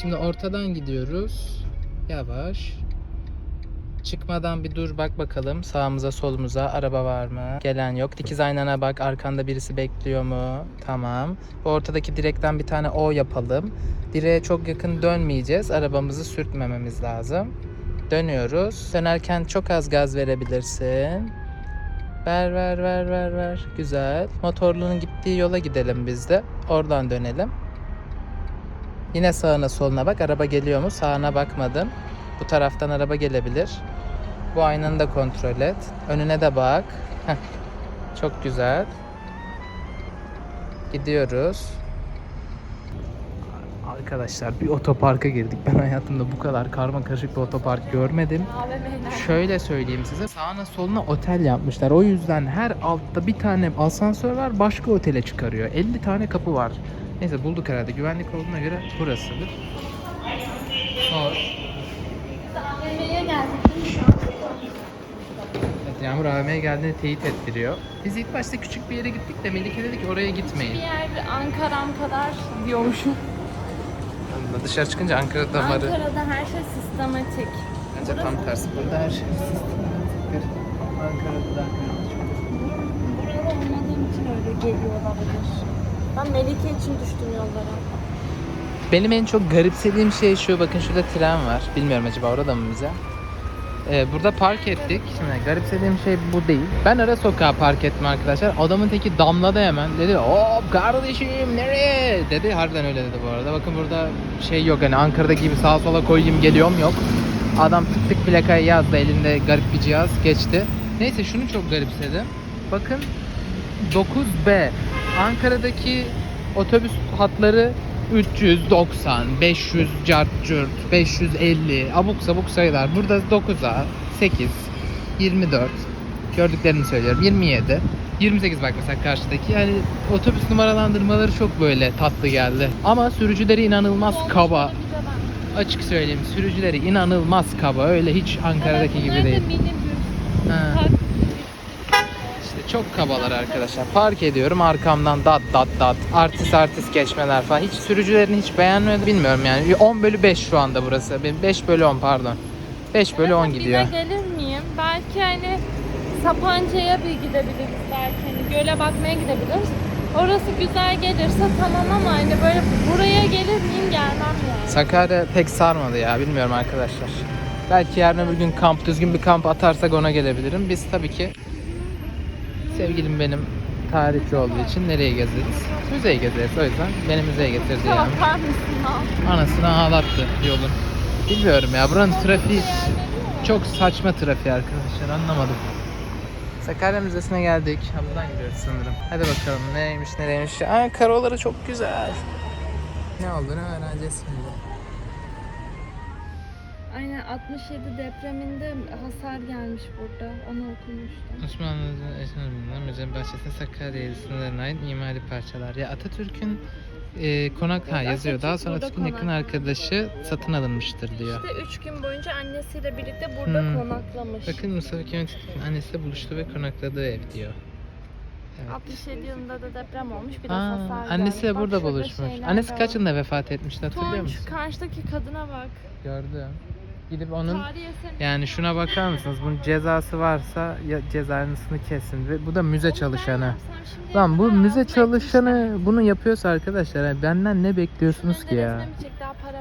Şimdi ortadan gidiyoruz. Yavaş. Çıkmadan bir dur bak bakalım sağımıza solumuza araba var mı? Gelen yok. Dikiz aynana bak arkanda birisi bekliyor mu? Tamam. Bu ortadaki direkten bir tane O yapalım. Direğe çok yakın dönmeyeceğiz. Arabamızı sürtmememiz lazım. Dönüyoruz. Dönerken çok az gaz verebilirsin. Ver ver ver ver ver. Güzel. Motorluğun gittiği yola gidelim biz de. Oradan dönelim. Yine sağına soluna bak. Araba geliyor mu? Sağına bakmadım. Bu taraftan araba gelebilir. Bu aynanı da kontrol et. Önüne de bak. Çok güzel. Gidiyoruz. Arkadaşlar bir otoparka girdik. Ben hayatımda bu kadar karma karışık bir otopark görmedim. Şöyle söyleyeyim size. Sağına soluna otel yapmışlar. O yüzden her altta bir tane asansör var. Başka otele çıkarıyor. 50 tane kapı var. Neyse bulduk herhalde. Güvenlik olduğuna göre burasıdır. Sor. AVM'ye geldik? Evet, Yağmur AVM'ye geldiğini teyit ettiriyor. Biz ilk başta küçük bir yere gittik de Melike dedi ki oraya Bir gitmeyin. yer Ankara'm kadar diyormuşum. Dışarı çıkınca Ankara damarı. Ankara'da her şey sistematik. Bence tam tersi. Burada her şey sistematiktir. Ankara'da da Buralı olmadığım için öyle geliyor olabilir. Ben Melike için düştüm yollara. Benim en çok garipsediğim şey şu. Bakın şurada tren var. Bilmiyorum acaba orada mı bize? Ee, burada park ettik. Şimdi garipsediğim şey bu değil. Ben ara sokağa park ettim arkadaşlar. Adamın teki damladı hemen. Dedi hop kardeşim nereye? Dedi. Harbiden öyle dedi bu arada. Bakın burada şey yok hani Ankara'da gibi sağa sola koyayım geliyorum yok. Adam tık tık plakayı yazdı elinde garip bir cihaz geçti. Neyse şunu çok garipsedim. Bakın 9B Ankara'daki otobüs hatları 390, 500 cart cürt, 550 abuk sabuk sayılar. Burada 9A, 8, 24 gördüklerini söylüyorum. 27, 28 bak mesela karşıdaki. Yani otobüs numaralandırmaları çok böyle tatlı geldi. Ama sürücüleri inanılmaz kaba. Açık söyleyeyim sürücüleri inanılmaz kaba. Öyle hiç Ankara'daki gibi değil. Ha. Çok kabalar arkadaşlar. Park ediyorum arkamdan dat dat dat. Artist artist geçmeler falan. Hiç sürücülerini hiç beğenmedim. Bilmiyorum yani. 10 bölü 5 şu anda burası. 5 bölü 10 pardon. 5 bölü 10 gidiyor. Bine gelir miyim? Belki hani Sapanca'ya bir gidebiliriz belki. Hani göle bakmaya gidebiliriz. Orası güzel gelirse tamam ama hani böyle buraya gelir miyim gelmem yani. Sakarya pek sarmadı ya. Bilmiyorum arkadaşlar. Belki yarın öbür gün kamp, düzgün bir kamp atarsak ona gelebilirim. Biz tabii ki sevgilim benim tarihçi olduğu için nereye gezeriz? Müzeyi gezeriz o yüzden beni müzeye getirdi yani. Bakar mısın ha? Anasını ağlattı yolun. Bilmiyorum ya buranın trafiği çok saçma trafiği arkadaşlar anlamadım. Sakarya Müzesi'ne geldik. Ha, buradan gidiyoruz sanırım. Hadi bakalım neymiş nereymiş. Aa karoları çok güzel. Ne olduğunu öğreneceğiz şimdi. Aynen 67 depreminde hasar gelmiş burada. Onu okumuştum. Osmanlı'nın Esenler'den müzenin bahçesinde Sakarya sınırlarına ait mimari parçalar. Ya Atatürk'ün e, konak ha yazıyor. Daha sonra Atatürk'ün yakın arkadaşı satın alınmıştır diyor. İşte 3 gün boyunca annesiyle birlikte burada Hmm. konaklamış. Bakın Mustafa Kemal Atatürk'ün annesiyle buluştu ve konakladığı ev diyor. Evet. 67 yılında da deprem olmuş. Biraz Aa, hasar gelmiş. annesiyle Bak burada şurada buluşmuş. şeyler Annesi kaç yılında vefat etmişti hatırlıyor Tunç, musun? karşıdaki kadına bak. Gördüm. Gidip onun yani şuna bakar mısınız? Bunun cezası varsa ya cezasını kesin ve bu da müze çalışanı. Lan bu müze çalışanı bunu yapıyorsa arkadaşlar yani benden ne bekliyorsunuz ki ya? Daha para.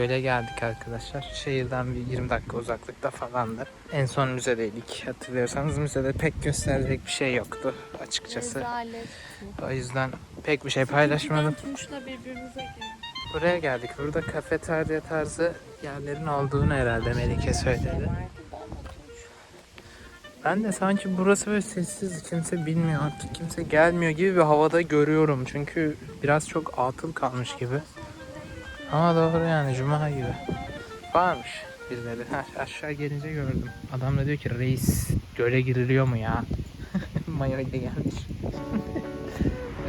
Göle geldik arkadaşlar. Şehirden bir 20 dakika uzaklıkta falandır. En son müzedeydik. Hatırlıyorsanız müzede pek gösterecek bir şey yoktu açıkçası. O yüzden pek bir şey paylaşmadım. Sizden Tunç'la birbirinize girin. Buraya geldik. Burada kafeterya tarzı yerlerin olduğunu herhalde Melike söyledi. Ben de sanki burası böyle sessiz, kimse bilmiyor artık, kimse gelmiyor gibi bir havada görüyorum. Çünkü biraz çok atıl kalmış gibi. Ama doğru yani cuma gibi. Varmış birileri. Ha, aşağı gelince gördüm. Adam da diyor ki reis göle giriliyor mu ya? Mayo ile gelmiş.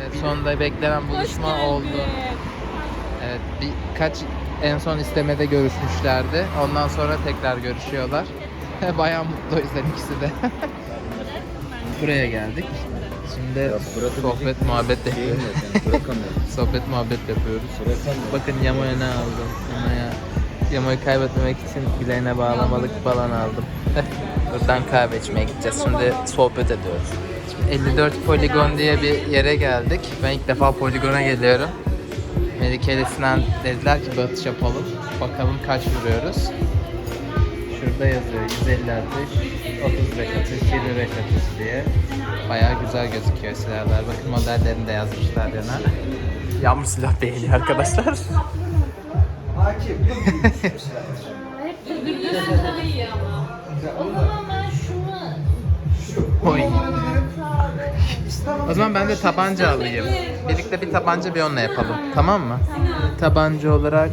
evet sonunda beklenen buluşma oldu. Birkaç en son istemede görüşmüşlerdi. Ondan sonra tekrar görüşüyorlar. Bayağı mutlu o yüzden ikisi de. Buraya geldik. Şimdi Ya sohbet muhabbet yani bırakamıyorum. sohbet muhabbet yapıyoruz. Bakın Yamo'ya ne aldım? Yamo'ya Yamo'yu kaybetmemek için bileğine bağlamalık falan aldım. Buradan kahve içmeye gideceğiz. Şimdi sohbet ediyoruz. Şimdi 54 Poligon diye bir yere geldik. Ben ilk defa Poligon'a geliyorum. Melike ile Sinan dediler ki bir atış yapalım. Bakalım kaç vuruyoruz. Şurada yazıyor 150 atış, 35 atış, 25 atış diye. Bayağı güzel gözüküyor silahlar. Bakın modellerini de yazmışlar yana. Yağmur silah değil arkadaşlar. Hep daha iyi ama. O zaman O zaman ben de tabanca alayım. Birlikte bir tabanca bir onunla yapalım. Tamam mı? Tabanca olarak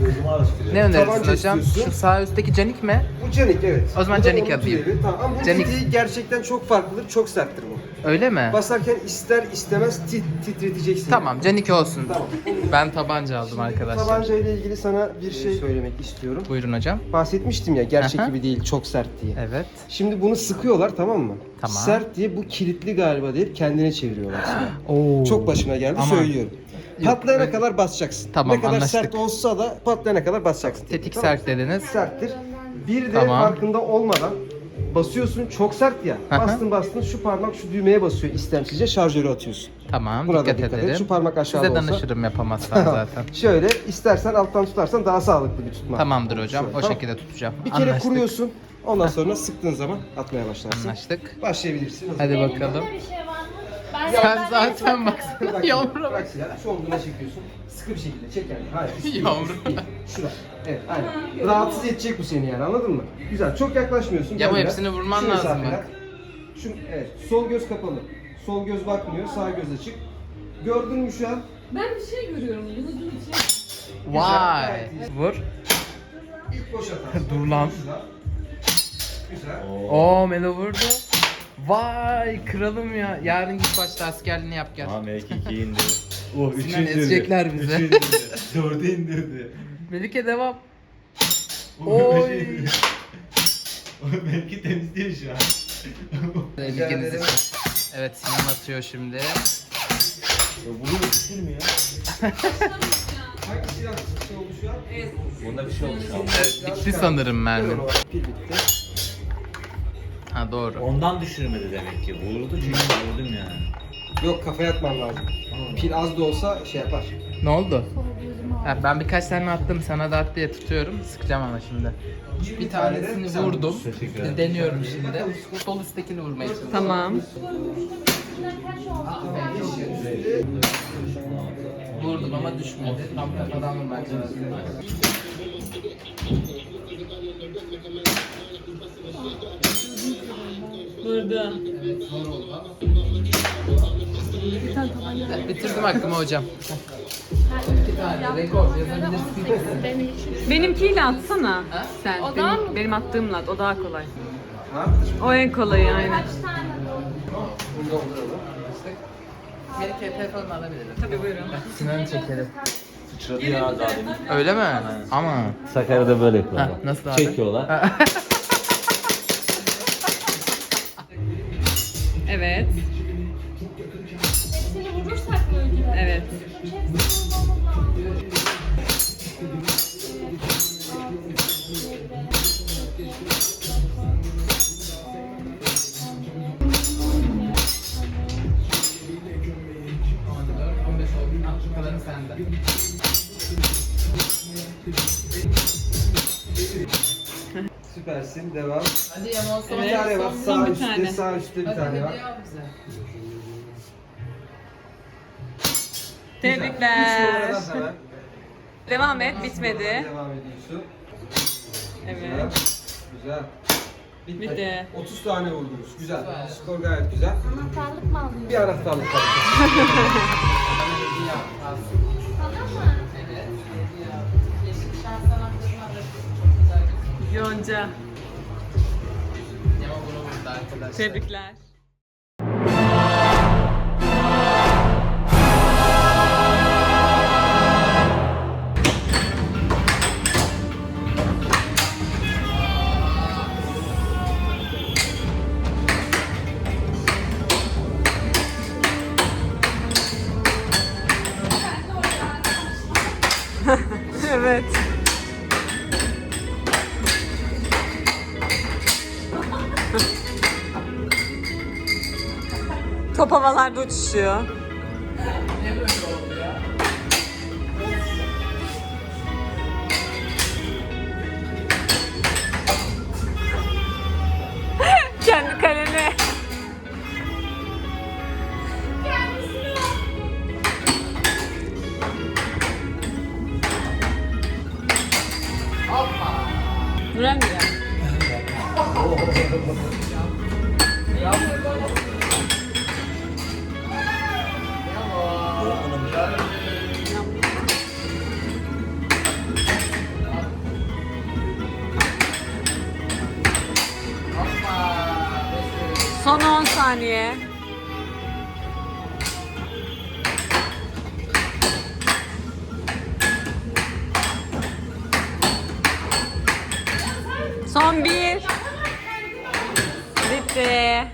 ne önerirsin Tabanca hocam? istiyorsun. Şu sağ üstteki canik mi? Bu canik evet. O zaman Bu da canik onun alayım. türevi. Tamam ama bu Canik. gerçekten çok farklıdır, çok serttir bu. Öyle mi? Basarken ister istemez tit, titreteceksin. Tamam canik olsun. Tamam. Ben tabanca aldım arkadaşlar. Tabanca ile ilgili sana bir şey söylemek istiyorum. Buyurun hocam. Bahsetmiştim ya gerçek Aha. gibi değil, çok sert diye. Evet. Şimdi bunu sıkıyorlar tamam mı? Tamam. Sert diye bu kilitli galiba deyip kendine çeviriyorlar. Oo. Çok başıma geldi Aman. söylüyorum. Yok, Patlayana ben- kadar basacaksın. Tamam, ne kadar anlaştık. sert olsa da patlayana kadar basacaksın. Tetik Tamam. sert dediniz. serttir. Bir de Tamam. farkında olmadan basıyorsun çok sert ya. Aha. Bastın bastın şu parmak şu düğmeye basıyor istemsizce şarjörü atıyorsun. Tamam Buna dikkat, dikkat et. ederim. Şu parmak aşağıda Size olsa. danışırım yapamazsam zaten. Şöyle istersen alttan tutarsan daha sağlıklı bir tutma. Tamamdır hocam. Şöyle, O tamam. şekilde tutacağım. Bir kere Anlaştık. kuruyorsun. Ondan sonra sıktığın zaman atmaya başlarsın. Anlaştık. Başlayabilirsin. Hadi Benim bakalım. de bir şey var? Ben Sen ben- zaten baksana yavrum. bırak silahı. Şu omzuna çekiyorsun. Sıkı bir şekilde çek yani. Hayır. Yavrum. Şurada. Evet aynen. Rahatsız edecek bu seni yani anladın mı? Güzel. Çok yaklaşmıyorsun. Ya bu Gel biraz. hepsini vurman Şu lazım mesafeden. bak. Şu, evet. Sol göz kapalı. Sol göz bakmıyor. Sağ göz açık. Gördün mü şu an? Ben bir şey görüyorum. Yıldızın içine. Vay. Vur. İlk boş atarsın. Dur lan. Güzel. Güzel. Oo Melo vurdu. Vay kralım ya. Yarın git başta askerliğini yap gel. Tamam belki 2'yi indirdi. Oh 3'ü Sinan indirdi. ezecekler bizi. 3'ü indirdi. 4'ü indirdi. Melike devam. Oy. belki temizliyor şu an. İçin. Evet Sinan atıyor şimdi. Ya bunu bitir mi ya? Hangi silah şey oldu şu an? Bunda bir şey oldu şu an. Evet, bitti sanırım mermi. Pil bitti. Ha doğru. Ondan düşürmedi demek ki. Vurdu çünkü vurdum yani. Yok kafaya atman lazım. Pil az da olsa şey yapar. Ne oldu? Ha, ben birkaç tane attım sana da at diye tutuyorum. Sıkacağım ama şimdi. Bir tanesini vurdum. Deniyorum şimdi. Sol üsttekini vurmaya çalışıyorum. Tamam. Vurdum ama düşmedi. Tam kafadan vurmaya çalıştım. Burada. Bitirdim hakkımı hocam. İki tane rekor yazabilirsin. Benim için. Benimkiyle atsana Ha? sen. O daha benim, mı? benim attığımla at. O daha kolay. Ha? O en kolayı aynen. Kaç tane Bunu dolduralım. Melike telefonumu alabilirim. Tabii buyurun. Sinan'ı çekelim. Sıçradı ya daha demin. Öyle mi? Ama. Sakarya'da böyle Ha, yapıyorlar. nasıl abi? Çekiyorlar. Evet. Hepsini vurursak böyle. Evet. Hepsini vurmamız lazım. Süpersin. Devam. Hadi Yaman son. Bir tane var. son Sağ bir üstte, tane. sağ üstte bir Hadi tane var. hediye al bize. Üç Tebrikler. numaradan hemen. Devam et. Bitmedi. Devam ediyorsun. Güzel. Evet. Güzel. Bitti. Bitti. 30 tane vurdunuz. Güzel. Skor gayet güzel. Anahtarlık mı alıyorsun? Bir anahtarlık var. Sana mı? Yonca. Tebrikler. evet. Top havalarda uçuşuyor. Saniye. Son bir. Bitti.